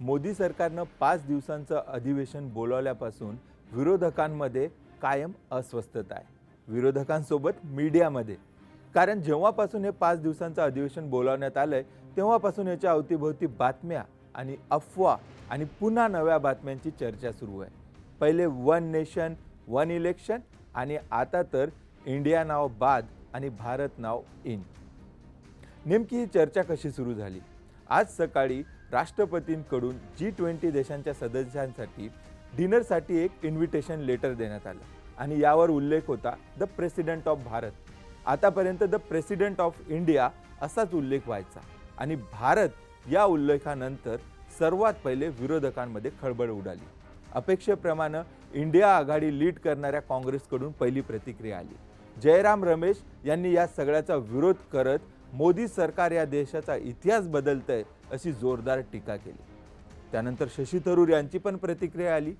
मोदी सरकारनं पाच दिवसांचं अधिवेशन बोलावल्यापासून विरोधकांमध्ये कायम अस्वस्थता आहे. विरोधकांसोबत मीडियामध्ये. कारण जेव्हापासून हे पाच दिवसांचं अधिवेशन बोलावण्यात आलं आहे तेव्हापासून याच्या अवतीभोवती बातम्या आणि अफवा आणि पुन्हा नव्या बातम्यांची चर्चा सुरू आहे. पहिले वन नेशन वन इलेक्शन आणि आता तर इंडिया नाव बाद आणि भारत नाव इन. नेमकी ही चर्चा कशी सुरू झाली? आज सकाळी राष्ट्रपतींकडून जी ट्वेंटी देशांच्या सदस्यांसाठी डिनरसाठी एक इन्व्हिटेशन लेटर देण्यात आलं. आणि यावर उल्लेख होता द प्रेसिडेंट ऑफ भारत. आतापर्यंत द प्रेसिडेंट ऑफ इंडिया असाच उल्लेख व्हायचा. आणि भारत या उल्लेखानंतर सर्वात पहिले विरोधकांमध्ये खळबळ उडाली. अपेक्षेप्रमाणे इंडिया आघाडी लीड करणाऱ्या काँग्रेसकडून पहिली प्रतिक्रिया आली. जयराम रमेश यांनी या सगळ्याचा विरोध करत मोदी सरकार या देशाचा इतिहास बदलतंय अशी जोरदार टीका केली. त्यानंतर शशी थरूर यांची पण प्रतिक्रिया आली.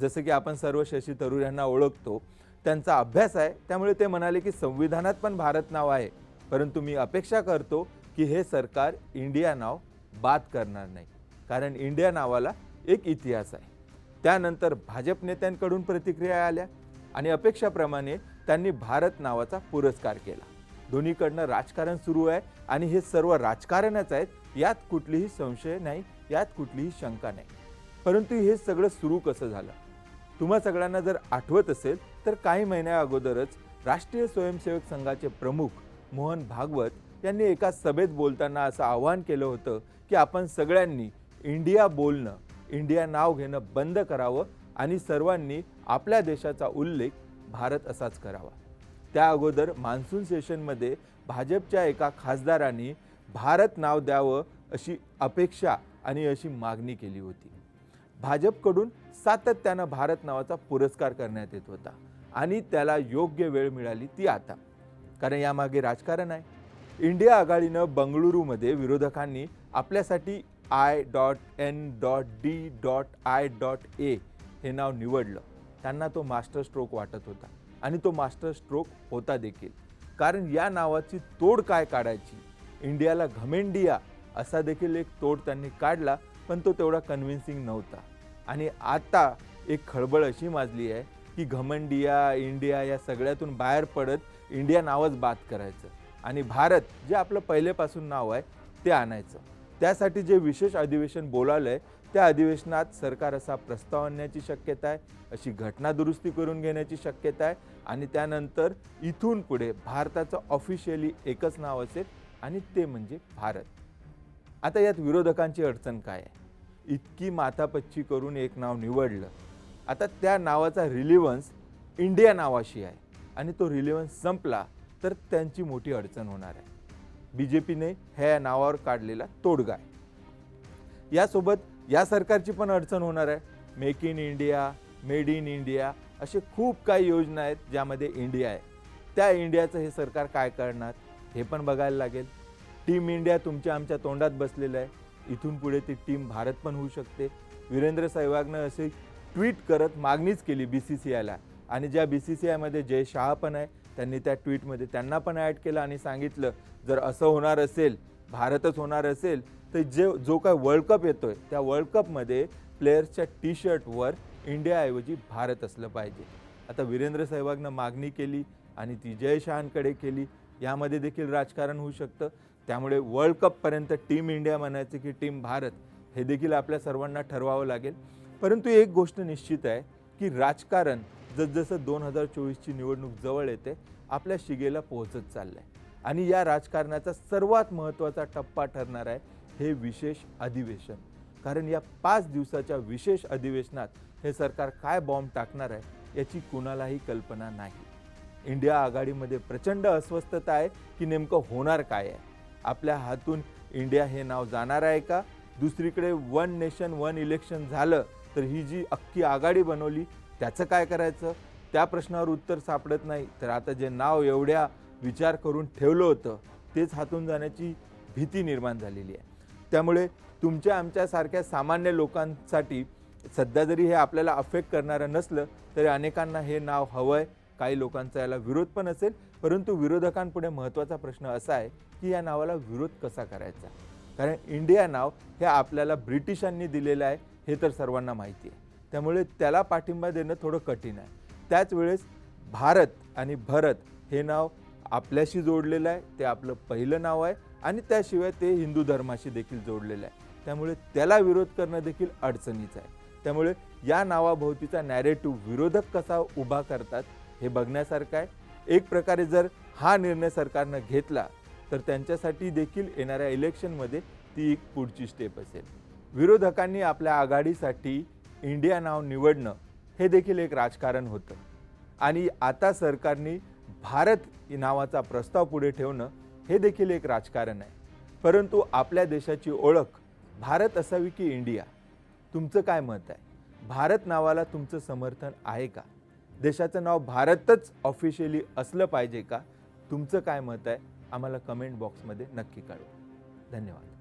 जसं की आपण सर्व शशी थरूर यांना ओळखतो त्यांचा अभ्यास आहे. त्यामुळे ते म्हणाले की संविधानात पण भारत नाव आहे. परंतु मी अपेक्षा करतो की हे सरकार इंडिया नाव बाद करणार नाही. कारण इंडिया नावाला एक इतिहास आहे. त्यानंतर भाजप नेत्यांकडून प्रतिक्रिया आल्या आणि अपेक्षाप्रमाणे त्यांनी भारत नावाचा पुरस्कार केला. दोन्हीकडनं राजकारण सुरू आहे आणि हे सर्व राजकारणच आहेत यात कुठलीही संशय नाही यात कुठलीही शंका नाही. परंतु हे सगळं सुरू कसं झालं? तुम्हा सगळ्यांना जर आठवत असेल तर काही महिन्या अगोदरच राष्ट्रीय स्वयंसेवक संघाचे प्रमुख मोहन भागवत यांनी एका सभेत बोलताना असं आवाहन केलं होतं की आपण सगळ्यांनी इंडिया बोलणं इंडिया नाव घेणं बंद करावं आणि सर्वांनी आपल्या देशाचा उल्लेख भारत असाच करावा. त्या अगोदर मान्सून सेशनमध्ये भाजपच्या एका खासदारांनी भारत नाव द्यावं अशी अपेक्षा आणि अशी मागणी केली होती. भाजपकडून सातत्यानं भारत नावाचा पुरस्कार करण्यात येत होता आणि त्याला योग्य वेळ मिळाली ती आता. कारण यामागे राजकारण आहे. इंडिया आघाडीनं बंगळुरूमध्ये विरोधकांनी आपल्यासाठी I dot N dot D dot I dot A हे नाव निवडलं. त्यांना तो मास्टर स्ट्रोक वाटत होता. आणि तो मास्टर स्ट्रोक होता देखील. कारण या नावाची तोड काय काढायची? इंडियाला घमेंडिया असा देखील एक तोड त्यांनी काढला पण तो तेवढा कन्व्हिन्सिंग नव्हता. आणि आता एक खळबळ अशी माजली आहे की घमंडिया इंडिया या सगळ्यातून बाहेर पडत इंडिया नावच बाद करायचं. आणि भारत जे आपलं पहिलेपासून नाव आहे ते आणायचं. त्यासाठी जे विशेष अधिवेशन बोलावलं आहे त्या अधिवेशनात सरकार असा प्रस्ताव आणण्याची शक्यता आहे अशी घटना दुरुस्ती करून घेण्याची शक्यता आहे आणि त्यानंतर इथून पुढे भारताचं ऑफिशियली एकच नाव असेल आणि ते म्हणजे भारत. आता यात विरोधकांची अडचण काय आहे? इतकी माथापच्ची करून एक नाव निवडलं. आता त्या नावाचा रिलिव्हन्स इंडिया नावाशी आहे आणि तो रिलिव्हन्स संपला तर त्यांची मोठी अडचण होणार आहे. बी जे पीने ह्या नावावर काढलेला तोडगा आहे. यासोबत या सरकारची पण अडचण होणार आहे. Make in India made in India असे खूप काही योजना आहेत ज्यामध्ये इंडिया आहे. त्या इंडियाचं हे सरकार काय करणार हे पण बघायला लागेल. टीम इंडिया तुमच्या आमच्या तोंडात बसलेलं आहे. इथून पुढे ती टीम भारत पण होऊ शकते. वीरेंद्र सहवागनं असे ट्विट करत मागणीच केली बी सी सी आयला आणि ज्या बी सी सी आयमध्ये जय शहा पण आहे त्यांनी त्या ट्विटमध्ये त्यांना पण ॲड केलं आणि सांगितलं जर असं होणार असेल भारतच होणार असेल तर जे जो काय वर्ल्ड कप येतोय त्या वर्ल्ड कपमध्ये प्लेयर्सच्या टी शर्टवर इंडियाऐवजी भारत असलं पाहिजे. आता वीरेंद्र सहवागनं मागणी केली आणि ती जय शहांकडे केली यामध्ये देखील राजकारण होऊ शकतं. त्यामुळे वर्ल्ड कपपर्यंत टीम इंडिया म्हणायचं की टीम भारत हे देखील आपल्या सर्वांना ठरवावं लागेल. परंतु एक गोष्ट निश्चित आहे की राजकारण जसजसं दोन हजार चोवीसची निवडणूक जवळ येते आपल्या शिगेला पोहोचत चाललं आहे आणि या राजकारणाचा सर्वात महत्त्वाचा टप्पा ठरणार आहे हे विशेष अधिवेशन. कारण या पाच दिवसाच्या विशेष अधिवेशनात हे सरकार काय बॉम्ब टाकणार आहे याची कुणालाही कल्पना नाही. इंडिया आघाडीमध्ये प्रचंड अस्वस्थता आहे की नेमकं होणार काय आहे? आपल्या हातून इंडिया हे नाव जाणार आहे का? दुसरीकडे वन नेशन वन इलेक्शन झालं तर ही जी अख्खी आघाडी बनवली त्याचं काय करायचं? त्या प्रश्नावर उत्तर सापडत नाही. तर आता जे नाव एवढ्या विचार करून ठेवलं होतं तेच हातून जाण्याची भीती निर्माण झालेली आहे. त्यामुळे तुमच्या आमच्यासारख्या सामान्य लोकांसाठी सध्या जरी हे आपल्याला अफेक्ट करणारं नसलं तरी अनेकांना हे नाव हवं आहे काही लोकांचा याला विरोध पण असेल परंतु विरोधकांपुढे महत्त्वाचा प्रश्न असा आहे की या नावाला विरोध कसा करायचा? कारण इंडिया नाव हे आपल्याला ब्रिटिशांनी दिलेलं आहे हे तर सर्वांना माहिती आहे. त्यामुळे त्याला पाठिंबा देणं थोडं कठीण आहे. त्याच वेळेस भारत आणि भरत हे नाव आपल्याशी जोडलेलं आहे ते आपलं पहिलं नाव आहे. आणि त्याशिवाय ते हिंदू धर्माशी देखील जोडलेलं आहे. त्यामुळे त्याला विरोध करणं देखील अडचणीचं आहे. त्यामुळे या नावाभोवतीचा नॅरेटिव्ह विरोधक कसा उभा करतात हे बघण्यासारखं आहे. एक प्रकारे जर हा निर्णय सरकारनं घेतला तर त्यांच्यासाठी देखील येणाऱ्या इलेक्शनमध्ये ती एक पुढची स्टेप असेल. विरोधकांनी आपल्या आघाडीसाठी इंडिया नाव निवडणं हे देखील एक राजकारण होतं. आणि आता सरकारने भारत नावाचा प्रस्ताव पुढे ठेवणं हे देखील एक राजकारण आहे. परंतु आपल्या देशाची ओळख भारत असावी की इंडिया? तुमचं काय मत आहे? भारत नावाला तुमचं समर्थन आहे का? देशाचं नाव भारतच ऑफिशियली असलं पाहिजे का? तुमचं काय मत आहे? आम्हाला कमेंट बॉक्समध्ये नक्की कळवा. धन्यवाद.